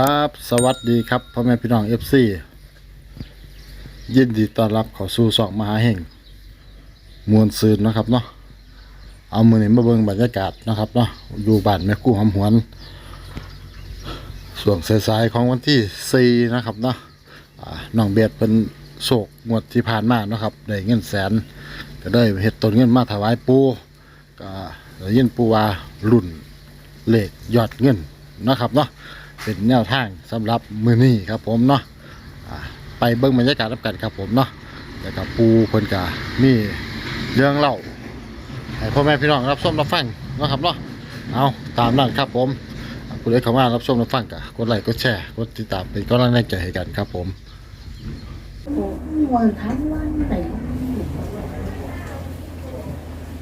ครับ สวัสดีครับพ่อแม่พี่น้องเอฟซียินดีต้อนรับเข้าสู่สองมหาแห่งมวลซืนนะครับเนาะเอามือนี้มาเบิ่งบรรยากาศนะครับเนาะอยู่บ้านแม่กู้หำหวนส่วงสายๆของวันที่4นะครับเนาะน้องเบียดเป็นโศกงวดที่ผ่านมานะครับได้เงินแสนก็ได้เฮ็ดต้นเงินมาถวายปูก็ยินปูว่ารุ่นเลขยอดเงินนะครับเนาะ เป็นแนวทางสำหรับมือนี้ครับผมเนาะไปเบิ้งบรรยากาศรับกันครับผมเนาะแล้วก็ปูเพิ่นกามีเรื่องเล่าให้พ่อแม่พี่น้องรับชมรับฟังนะครับเนาะเอาตามนั้นครับผมคุณเล็กเข้ามารับชมรับฟังกะกดไลค์กดแชร์กดติดตามเป็นกำลังแรงใจให้กันครับผม ngồi thái quan tỷ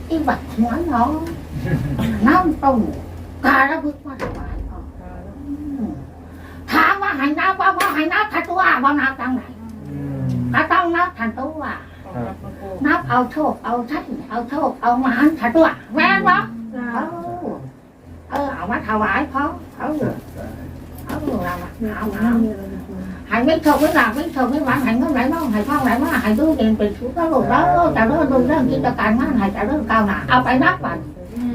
cái vật nói nó nó trùng cả nó bước qua đầu bài thả hành nó thật quá bao nào trong này cả trong nó thành tú à nó ao thuốc ao sách ao thuốc ao mà hắn thật quá quen đó ờ ờ ao mắt thảo bãi khó ờ ờ là mặt ao ao หายไม่ชมไม่หลับไม่ชมไม่หวานหายเงินไหลน้องหายทองไหลมาหายตู้เย็นเป็นชุดแล้วลูกแล้วแต่เรื่องดูเรื่องกิจการงานหายแต่เรื่องก้าวหน้าเอาไปนับบัน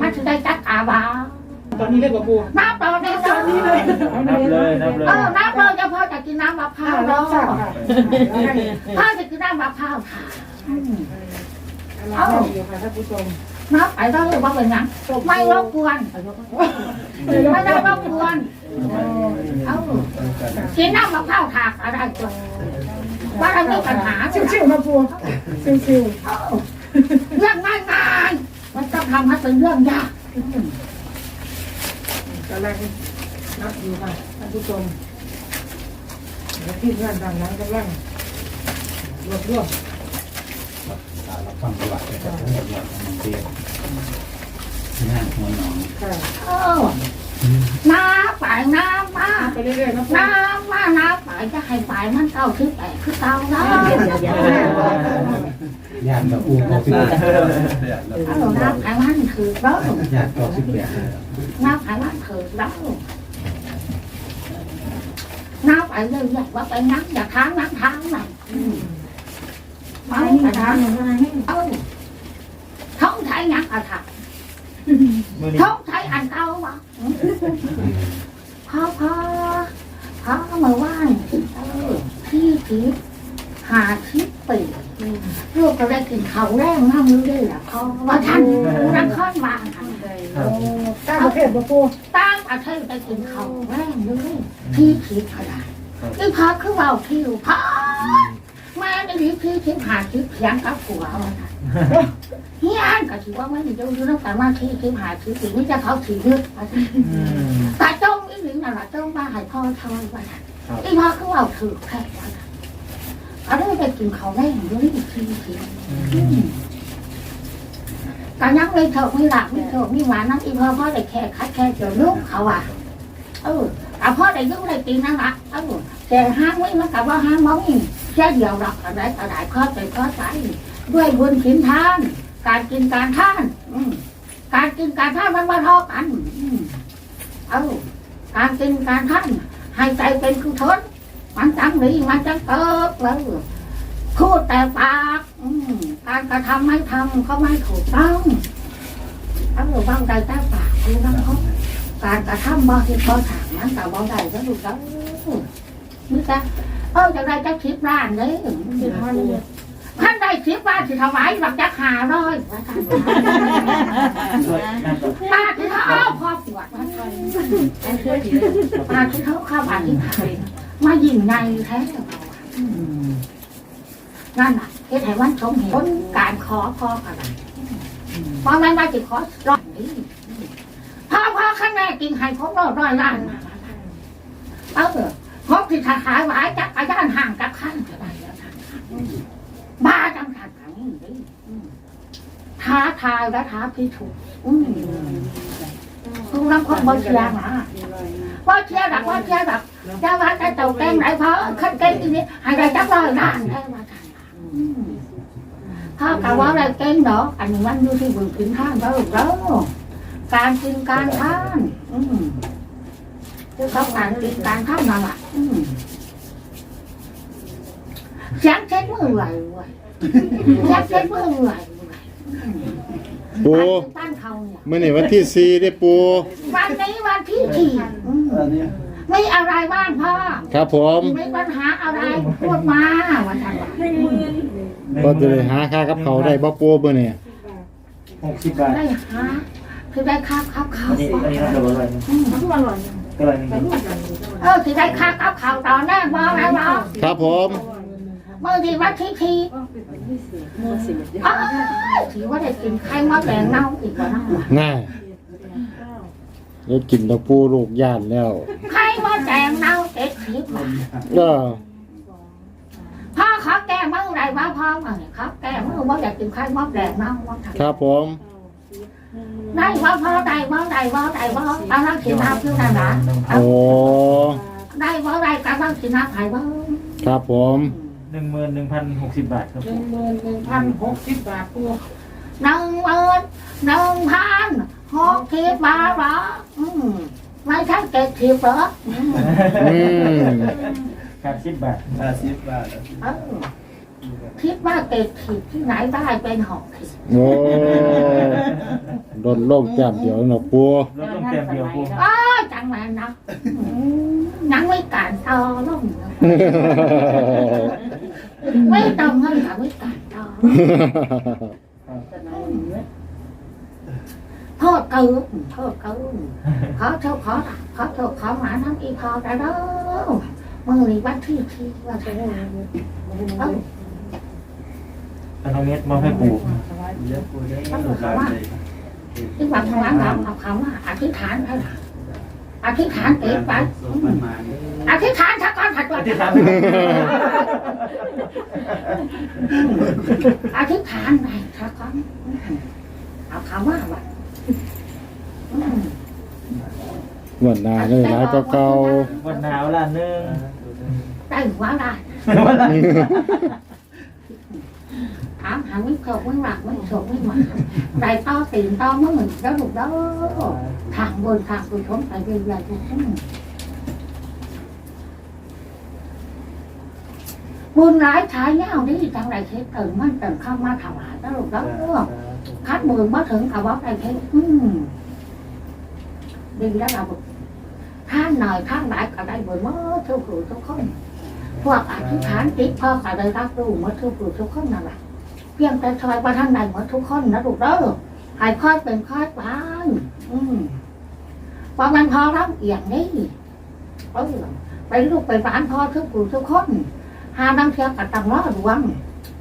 มันจะได้จัดอาบาตอนนี้เรียกว่าปูนับตอนนี้ตอนนี้เลยนับเลยนับเลยเออนับ กินน้ำมะพร้าวข้าวแล้แล้ววค่ะถ้าจะกินน้ำมะพร้าวค่ะเอาอยู่ค่ะท่านผู้ชมนับไปก็เลยว่าเป็นยังไม่รบกวนไม่ได้รบกวนเออกินน้ำมะพร้าวถากอะไรตัวว่าเราไม่ปัญหาชิวๆมาปูชิวเรื่องง่ายๆมันต้องทำให้เป็นเรื่องยากๆกำลังนับอยู่ค่ะท่านผู้ชม เดี๋ยวที่ด้านด้านนั้นกำลังรวบรวมเราฟังประวัติจากทั้งหมดว่ามันเรียนงานหัวหนองค่ะเออน้าไปน้ำมาไปเรื่อยๆนะปูน้ำมาน้าไปจะให้ไปมันเก้าคือแปดคือเก้าแล้วญาติกับอู่ก็สิบแปดเออน้ำไผ่มันคือแล้วญาติก็สิบแปดน้ำไผ่มันคือแล้ว น้าไปเลยอยากว่าไปนั่งอยากทางนั่งทางไหนมาไปทางเออท้องไทยนักอะค่ะท้องไทยอันเก่าวะพ่อพ่อพ่อมาไหว้เออพี่ทิพย์หาทิพย์ปีลูกก็ได้กินข้าวแรงน้ำมือได้แหละพ่อว่าท่านรักข้อนวางค่ะก้าวประเภทมาปูตั้ง อาเทศไปกินข้าวแรงเลยพี่ทิพย์อะไรนี่พ่อคือเราคิวพ่อแม่ได้ดีพี่ทิพย์หาทิพย์เพียงกับผัวว่าท่านเฮียนก็ถือว่าไม่ได้ดูน้ำกันว่าที่ทิพย์หาทิพย์สิไม่จะเขาถือเลือกว่าท่านแต่จ้องอีหลิงน่ะล่ะจ้องมาให้พ่อทำว่าอีพ่อคือว่าถือแค่ว่าอันนี้ไปกินเขาแม่งด้วยอีกทีที การยังไม่เถอะไม่หลับไม่เถอะไม่หวานน้ำอีพ่อพ่อได้แค่คัดแค่เดี๋ยวลูกเขาอะเออแต่พ่อได้ยุ่งได้กินนั่นละเออแต่ห้างไม่มันกับว่าห้างมองอีแค่เดียวหลักอะไรก็ได้ข้อใจข้อใจด้วยบุญขินทาน การกินการทานการกินการทานมันมาทอกันเอาการกินการทำให้ใจเป็นกุศลมันจังดีมันจังเติบแล้ว พูดแต่ปากการกระทำไม่ทำเขาไม่ถูกต้องเอาหนูบ้างใจแต่ปากคือน้ำเขาการกระทำบ่เหตุบ่ถางนั้นแต่บ่ได้ก็ดูแล้วนี่จ้ะเออจะได้จะคิดร้านเลยสิบห้าเลยท่านได้คิดว่าสิถวายหลักจักหาร้อยป้าที่เขาเอาพอปวดมันเลยปลาที่เขาเข้าบ้านที่ไทยมายิงในแท้ นั่นน่ะเฮ็ดให้วันสมเหตุผลการขอพออะไรเพราะมันมาจิขอร้อยนี้พ่อพ่อข้างในกินให้ครบร้อยร้อยล้านเออพบที่ขายหวายจักรยานห่างกับขั้นก็ได้แล้วท่านบ้าจังสันแบบนี้ดิท้าทายและท้าพิถูกอืมคุณน้ำคนบนเชียงนะว่าเชียร์ดักว่าเชียร์ดักจะว่าจะเต่าแกงไหนเพราะขั้นเก่งทีนี้ให้ได้จักร้อยล้านได้ว่าทั นถ้ากะว่าอะไรเก่งเนาะอันนี้มันอยู่ที่บุญคุณท่านแล้วแล้วการกินการทานอืมคือเขาการติดการทำนั่นแหละอืมเสียงเช็ดมือไหวไหวเสียงเช็ดมือไหวไหวปูบ้านเขาเนี่ยเมื่อนี่วันที่สี่ได้ปูวันนี้วันที่สี่อืมอัน นี้มีอะไรบ้างพ่อครับผมมีปัญหาอะไรพูดมาวันนั้นหนึ่งหมื่นก็จะได้หาค่ากับเขาวได้บ่ปูเมื่อนี่หกสิบบาทได้หาคือได้ค่าข้าวเขาอันนี้อันนี้น่าจะร้อยหนึ่งอืมมันก็อร่อยก็ร้อยหนึ่งแต่ลูกกันอยู่เออคือได้ค่าข้าวเขาตอนแรกบอกแล้วบอกครับผมเมื่อดีวันที่ทีเออถือว่าได้กินไข่มดแดงเน่าอีกแล้วนะง่ายเดี๋ยวกินตะปูลูกย่านแล้วไข่มดแดงเน่าเจ็ด สิบบาทก็พ่อเขาแก้เมื่อไรมาพ่อมาเนี่ยครับแก้เมื่อว่าอยากกินไข่มดแดงเน่าว่าทำครับผมได้ว่าพ่อได้ว่าได้ว่าได้ว่าเอาลังกินน้ำคือนั่นนะโอ้ได้ว่าได้การลังกินน้ำไผ่ว่าครับผมหนึ่งหมื่นหนึ่งพันหกสิบบาทครับหนึ่งหมื่นหนึ่งพันหกสิบบาทตัวหนึ่งหมื่นหนึ่งพันหกสิบบาทเหรออืม ไม่ใช่เจ็ดสิบเหรออืมอืมครับสิบบาทห้าสิบบาทเออคิดว่าเจ็ดสิบที่ไหนได้เป็นหกสิบโอ้โดนโล่งแก้มเดียวเนาะปูรถต้องเต็มเดียวปูอ้าจังแมนนะอืมยังไม่การต่อลงเลยไม่ต้องเงินค่ะไม่การต่อ โทษเกินโทษเกินขอโทษขอขอโทษขอหมาทั้งอีพอแต่เด้อมือนี้วันที่ที่ว่าจะได้เอออันน้องเม็ดมอบให้ปูเยอะกูได้ต้องบอกเขาว่าที่หวังทางร้านเราเอาเขาว่าอธิษฐานให้อธิษฐานเกิดไปอธิษฐานถ้าก่อนถัดตัวอธิษฐานอธิษฐานไปถ้าก่อนเอาคำว่าว่าอืมง วดหน้าเลยหลายก็เก่าวันหนาวละหนึ่งได้หัวได้ถามหาไม่เกิดไม่หลักไม่โศกไม่หมาได้ต่อตีนต่อมือแล้วถูกแล้วทางบนทางกุศลไปเรื่อยๆทุกคนบุญร้ายท้ายเงานี่จังไรเช็ดตื่น มันตื่นเข้ามาถวายแล้วถูกแล้วคัดมือมาถึงกับว่าไรเช็ดอืมดีแล้วเราท่านหน่อยท่านหลายก็ได้บุญมาทุกผู้ทุกคนพวกอธิษฐานจิตพ่อก็ได้รับรู้หมาทุกผู้ทุกคนนั่นแหละเพียงแต่ทอยว่าท่านใดหมาทุกคนนะลูกเด้อใหายค่อยเป็นค่อยไปอืมพอมันพอรับเอียงนี่เออไปลูกไปร้านพ่อทุกผู้ทุกคนหานังเทียบกับตังรอดวง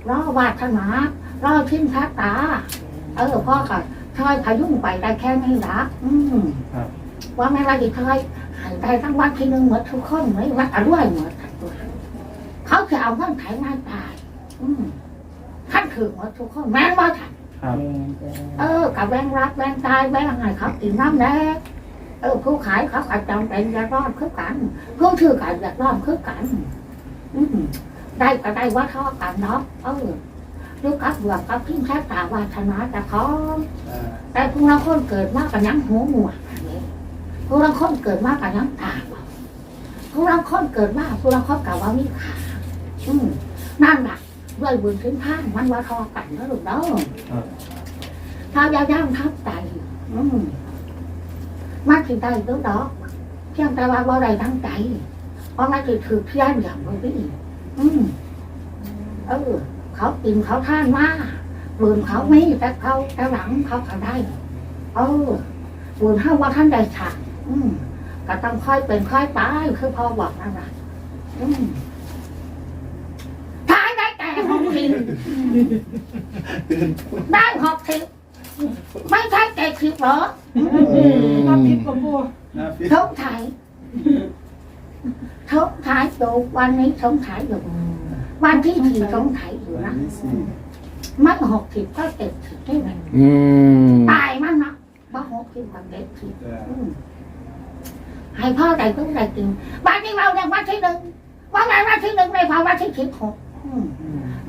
รอวาสนารอชิ้นทัตตา เออพ่อก็ทอยพายุงไปได้แค่นี้ละอืมว่าไม่ว่าจะทอยใหายได้ทั้งวันที่หนึ่งหมดทุกคนไม่ว่าอร่อยหมดทั้งตัวเขาจะเอาเงินไถมาตาย อืมท่านถือหมดทุกคนแม่งว่าท่านครับเออกับแบงรักแบงตายแบงให้เขากินน้ำแดงเออผู้ขายเขาอาจจำเป็นจะรอดคือกันผู้ถือกันจะรอดคือกันอืมได้ก็ได้ว่าท่อกันเนาะเออ ดูกับเบือกกับพิ้งแค่ตาวาชนะจะเขาแต่พวกเราคนเกิดมากกับยังหัวหมวกพวกเราคนเกิดมากกับยังตาบอดพวกเราคนเกิดมากพวกเราคนกับว่ามีขาอืมนั่นแหละด้วยบุญถึงท่านมันว่าทอกันแล้วลูกเด้อถ้ายาย่างทับใจอืมมันถึงได้ลูกดอกเพียงแต่ว่าบ่ได้ตั้งใจเพราะมันจะถือเพี้ยนอย่างนี้พี่อืมเออ เขากินเขาท่านมาบุญเขาไม่แต่เขาแต่หลังเขาก็ได้ เออบุญถ้าว่าท่านได้ฉากอืมก็ต้องค่อยเป็นค่อยไปคือพ่อบอกนั่นแหละอืมท้ายได้แต่หกสิบได้หกสิบไม่ใช่เจ็ดสิบเหรอน้ำพริกกับปูทุกถ่ายทุกถ่ายอยู่วันนี้สงถ่ายอยู่ วันที่สี่สงถ่ายอยู่นะไม่หกสิบก็เจ็ดสิบได้ไหมอืมตายมั้งนะว่าหกสิบกับเจ็ดสิบอืมให้พ่อได้ต้องได้กินวันที่เราเนี่ยวันที่หนึ่งวันไหนวันที่หนึ่งในพอวันที่สิบหกอืม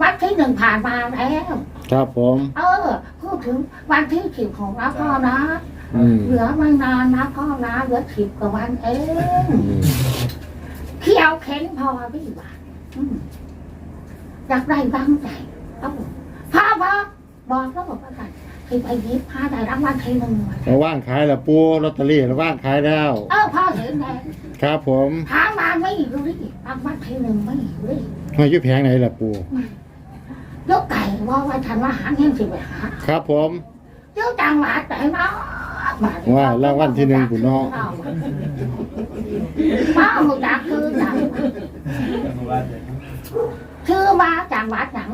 วันที่หนึ่งผ่านมาแล้ว ครับผม เออพูดถึงวันที่สิบของเราพ่อนะอืมเหลือไม่นานนะพ่อนะเหลือสิบกว่าวันเองอืมเขี้ยวเข็นพอพี่บ้าน อืมอยากได้บ้างใจเอาพ่อพ่อบอกแล้วบอกว่ากันคือไปหยิบพาได้รางวัลทีหนึ่งมาเราว่างขายแล้วปูลอตเตอรี่เราว่างขายแล้ว เออพ่อเห็นแล้วครับผมถามมาไม่อยู่ดิรางวัลทีหนึ่งไม่อยู่ดิมาอยู่แผงไหนล่ะปูยกไก่ว่าว่าฉันว่าหาเงินสิไปหาครับผมเจ้าจังหวัดไหนเนาะว่ารางวัลที่หนึ่งคุณน้องป้าหูจักคือจัง ว่าจะ ชื่อมาจังห วัดหนัง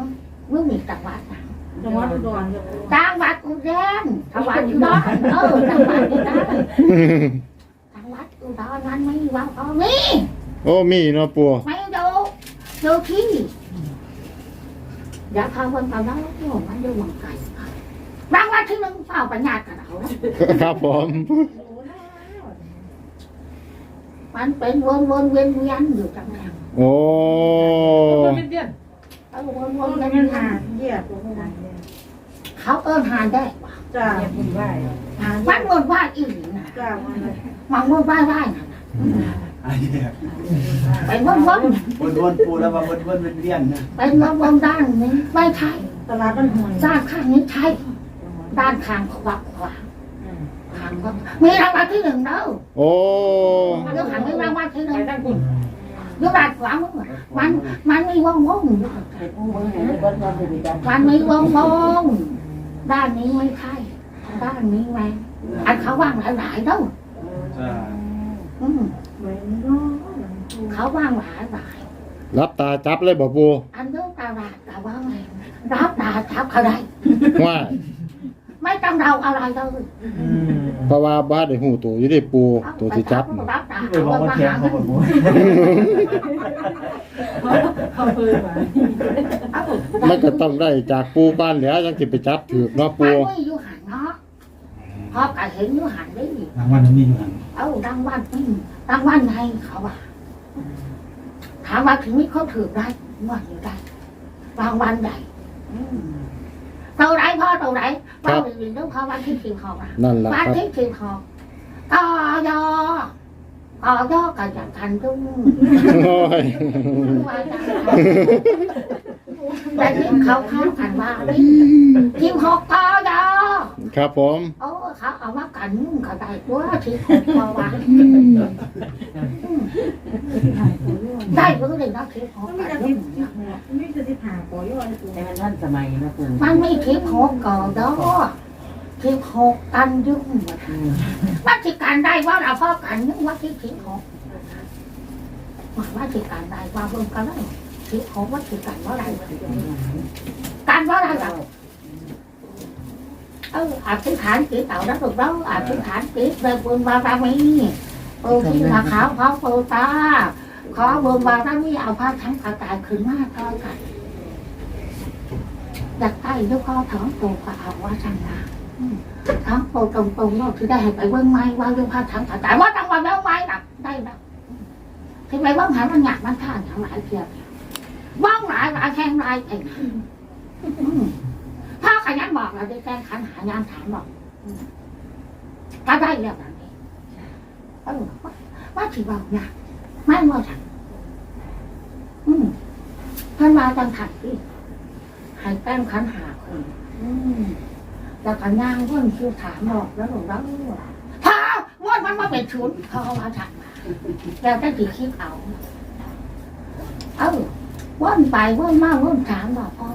มึงมีจังหวัดหนังจังหวัดอุดรครับจังหวัดอุดรจังหวัดอุดรเออจังหวัดอุดรจังหวัดอุดรนั้นไม่ว่าเอานี่โอ้มีเนาะปูไม่ดูดูที่อย่าพาวันไปแล้วที่ผมมันดูมังไก่รางวัลที่หนึ่งเฝ้าปัญญากันเอาครับผมมันเป็นวนวนเวียนเวียนอยู่จังหวัดโอ้มัน เป็นเดือนเออวนวมันนเวียนเป็นเวียหานเหยียบตรงนั้นเขาเอิ้นหาได้ปะจ้าคุณไหวมันหมดว่าอีกนะจ้ามันเลยมันหมดว่าได้นะไอ้เนี่ยเป็นวนวนวนวนปูแล้วมาวนวนเป็นเลี้ยนนะเป็นวนวนด้านนี้ไม่ใช่ตลาดมันห่วยด้านข้างนี้ใช่ด้านข้างขวาขวาข้างขวามีรางวัลที่หนึ่งเด้อโอ้เดี๋ยวหันไปรางวัลที่หนึ่ไปง ทางคุณอยู่ด้านขวามือมันมันมีวงวงอยู่มันมีวงวงด้านนี้ไม่ใช่ด้านนี้แม่อันเขาว่างหลายๆเด้อจ้าอืมเหมือนน้องเขาว่างหลายหลายรับตาจับเลยบ่ปูอันเรื่องตลาดแต่ว่าไงรับดาทับอะไรว่า ไม่ต้องเราอะไรเลยเพราะว่าบ้านได้หูตัวอยู่ได้ปูตัวที่จับรับดาไปบอกว่าแข็งเขาบอกว่าเขาเพิ่มมามันก็ต้องได้จากปูบ้านแหล้วยังสิไปจับถือกเนาะปู ปูไม่อยู่หันเนาะพอก็เห็นอยู่หันได้รางวัลนั้นมีอยู่หันเอารางวัลนี่รางวัลให้เขาว่าถามว่าถึงนี้เขาถือได้ว่าอยู่ได้รางวัลใหญ่อืม เท่าไรพ่อเท่าไรว่าไปยินต้องพอวันที่สิบหกอะนั่นล่ะวันครับที่สิบหกกอยกอยกับอย่างทันจุ้งโอ้ยแต่ที่เขาข้ามกันว่าทีมหกกอยอ ครับผมโอ้เขาเอามากันเขาได้ตัวทีมหกกอว่าได้เพื่อเลยนะทีมหกไม่กัจะนทิพไม่จะทิพหาปอยอดตัวแต่มันทันสมัยนะปู่มันไม่ทีมหกกอดอทีมหกกันยุ่งว่าที่การได้ว่าเราพ่อกันนึกว่าที่ทีมหกว่าที่การได้ว่าเบิ่งกันแล้วทีมหกว่าที่การว่าอะไรการว่าอะไรแบบ เอออาธิษฐานจิตเอาแล้วถูกแล้วอาธิษฐานจิตเลยบุญบารมีโอ้ที่มาขาวเขาโตตาขอบุญบารมีเอาผ้าชั้นอากาศขึ้นมากเท่ากันอยากไต้แล้อท้องโตก็เอาว่าชั้นนะท้องโตตรงๆเราที่ได้ไปเบื้งไม้ว่าเรื่องผ้าชั้นอากาศว่าตั้งวันแล้วไม้หนักได้แล้วที่ไปว่างหามันหยาบมันท่าหลายเพียบว่างหลายหลายแข้งหลายเอง นบอกเราได้แก้ขันหายามถามบอกก็ได้แล้วแบบนี้เออว่าว่าที่บอกเนะไม่มาถังอืมท่านมาจังถัดดิหายแป้งขันหาคนอืมแล้วก็ย่างเพื่นคือถามบอกแล้วหนูรับพ่อมดมันมาเป็นชุดพ่อมาถังมาแล้วได้กี่คิดเอา เออว่นไปว่นมาว่นถามบอกพ่อ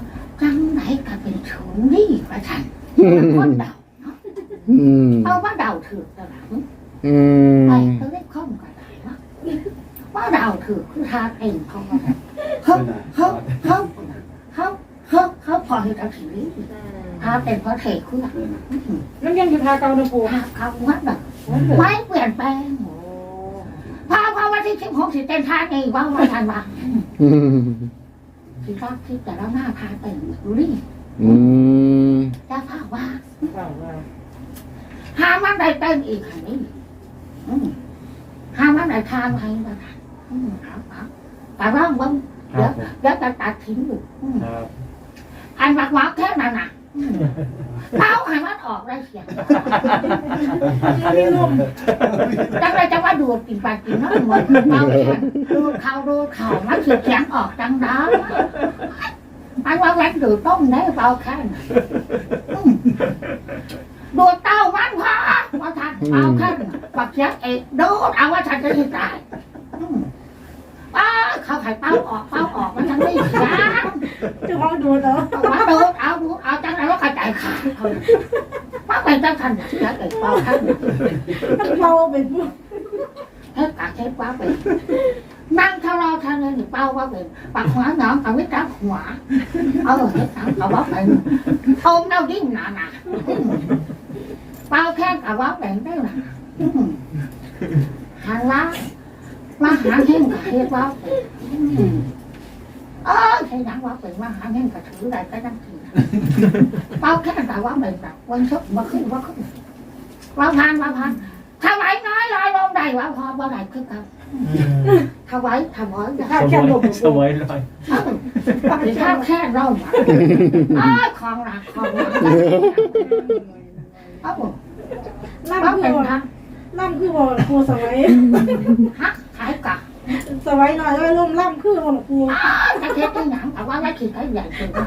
ก็เป็นชุนนี่ประชันคนเดาอืมเอาว่าเดาถือตลาดไปมก็เล็กข้อมก็ได้นะว่าเดาถือคือทางเองเขาเขาเขาเขาเขาเขาเขาพอเห็นเอาทีนี้ทางเป็นเพราะเทคุณน้ำยังคือทาเกาเนปูทาเขาวัดแบบไม่เปลี่ยนแปลงพอพอวันที่สิบหกสิเต็มทางเองว่าวันทันว่าอืมที่รักที่แต่ละหน้าพาเต็มดูนี่ อืมแล้วพาว่าว่าว่าหามันได้เต็มอีกอันนี้อืมหามันได้ทางให้มาอืมครับครับแต่ว่ามึงครับผมเดี๋ยวจะตัดทิ้งอยู่อืมครับอันบักหวักแค่นั้นน่ะอืมเป้าให้มันออกได้เสียงมีลมจังไรจะว่าดูดกินปลากินน้ำมันเป้าแค่ดูดเขาดูดเขามันสืบเสียงออกจังได้ อันว่าแหวนดูดต้มได้เป้าแค่น่ะอืมดูดเต้ามันพอว่าทันเป้าแค่น่ะปักเสียงเอกดูดเอาว่าทันจะได้ตายอืมป้าเขาไข่เป้าออกเป้าออกมันยังไม่เสียงเจะของดูเนาะว่าดูดเอาดูดเอาจังไรว่ากระจายขาดเขาป้าไปจังทันเสียเอกเป้าแค่น่ะมันเบาเป็นผู้เฮ็ดกะเฮ็ดว่าเป็ นนั่งทะเลาะทะเลหรือเป้าว่าเป็นปากหัวหนองกับวิจักหัวเออเฮ็ดทำกับว่าเป็นโอมเน่าดิ้นหนาหนาเป้าแค่กับว่าเป็นได้หนาหันว่ามาหาเฮงกับเฮ็ดว่าเป็นเออใช่ยังว่าเป็นมาหาเฮงกับถืออะไรก็ตั้งทีเป้าแค่กับว่าเป็นแบบวันชกมาขึ้นว่าขึ้นว่าพันว่าพันถวายน้อย ได้ว่าพอบ่ได้คือกันถวายถวายอย่าถ้าสแค่วยลมสวยเลยเอ้าถ้าแค่ร่มอะอ้าวของหลักของหลักเอ้าล่ำว่าคืเป็นอทางล่ำคือบ่ครูสมัยฮักขายกะสมัยหน่อยก็ลมล่ำคือบ่ครูอ้าวจะเทียบตัวหนังแต่ว่าไม่คิดให้ใหญ่เกินไป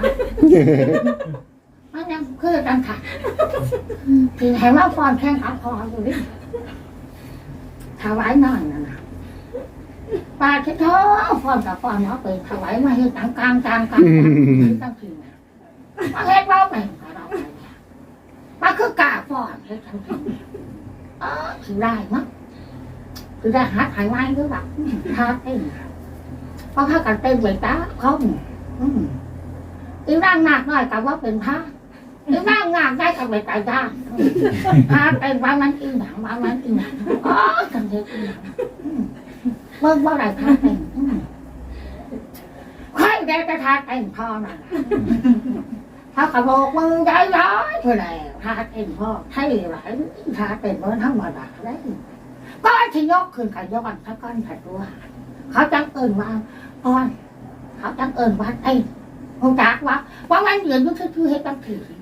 มันยังคือกันค่ะถึงให้ว่าฟอนแข้งอัพพออยู่ดิ ถวายน้อยนั่นน่ะปลาที่ท้อฟอนกับฟอนเนาะเป็นถวายมาให้ตังกลางกลางกลางตั้งทีมาเฮ็ดว่าเป็นเราไปมาคือกาฟอนเฮ็ดทั้งทีเออถือได้มั้งถือได้หัดหายไม้หรือเปล่าท่าเต้นเพราะถ้ากันเต้นเวตาเขาอืมอีร่างหนักหน่อยกับว่าเป็นพระ อีร่างหนักได้กับเวตาย่างพาเต้นว่ามันอีหนังว่ามันอีหนังอ๋อกันเฮ็ดอีหนังอืมเมื่อว่าไรท่าเต้นอืมใครได้จะทาเต้นพ่อน่ะถ้ากระบอกมึงย้ายย้ายเท่าไหร่ถ้าเต็มพ่อใช่หลายถ้าเต็มมันธรรมดาได้ก็ที่ยกขึ้นกับยกกันสักก้อนถัดตัวเขาจังเอิญว่าอ้อน เขาจังเอิญว่าไอ้คงจักว่าว่ามันเดือนยุคชื่อให้ตั้งถี่อันว่าไงแต่ตั้งย้อนก็ก็ถี่ยกมือขึ้นแต่ตั้งเฮ็ดตั้งถี่ก่อ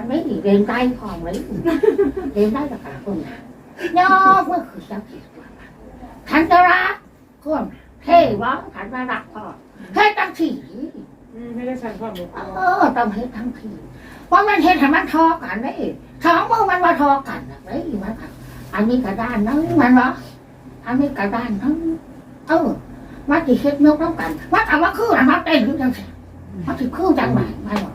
นไม่เรียนได้ของไว้เรียนได้กับคนยกมือขึ้นจังถี่ขันจะรักคนเท่วะขันมารักพ่อเฮ็ดทั้งทีไม่ได้ใช้ความรู้เออต้องเฮ็ดทั้งทีเพราะมันเฮ็ดให้มันทอกันได้สองมือมันมาทอกันน่ะได้มันอะอันนี้กระดานนึงมันวะอันนี้กระดานนึงเออ มันสิเฮ็ดยกน้ำกันมันเอาว่าคืออันมันเต้นอยู่จังซี่มันสิคือจังไหนมันวะ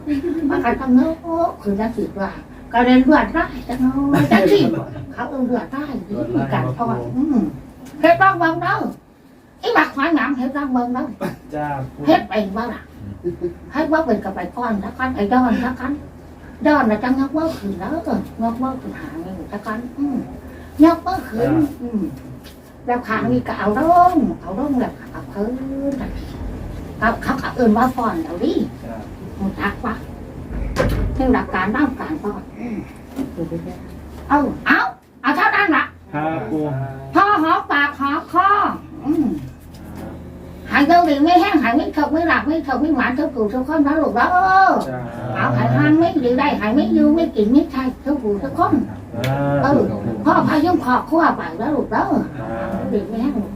มันก็ต้องเนื้อโอ้คือจังสิว่าก็เรียนเลือดได้จังเนาะจังสิเขาเอาเลือดได้ดีกันเพราะว่าอืมเฮ็ดต้องเบิ่งเด้ออีบักหอยหงามเฮ็ดต้องเบิ่งเด้อจ้าเฮ็ดเป็นบ้างล่ะให้ว่าเป็นกับไปก้อนสักกันไอ้ดอนสักกันดอนน่ะจังยกว่าขืนแล้วเออยกว่าขืนหางนี่สักกันอืมยกว่าขืนอืมแล้วขางนี่ก็เอาลงเอาลงแล้วก็ เอาคืนเขาเขาก็เอื่นว่าฟอนเอาดิมันทักว่าเรื่องหลักการบ้างการฟอนเอาเอาเอาเท่านั้นละครับปูพอหอมปากหอมคอหายเร็วดีไม่แห้งหายไม่ถกไม่หลับไม่ถกไม่หวานเทุกผู้ทุกคนนะลูกแล้วจ้าเอาหายห้างไม่ดีได้หายไม่ยูไม่กินไม่ใช่เทุกผู้ทุกคนเออพ่อพายุขอขั้วไปแล้วลูกแล้วดีไม่แห้งลูก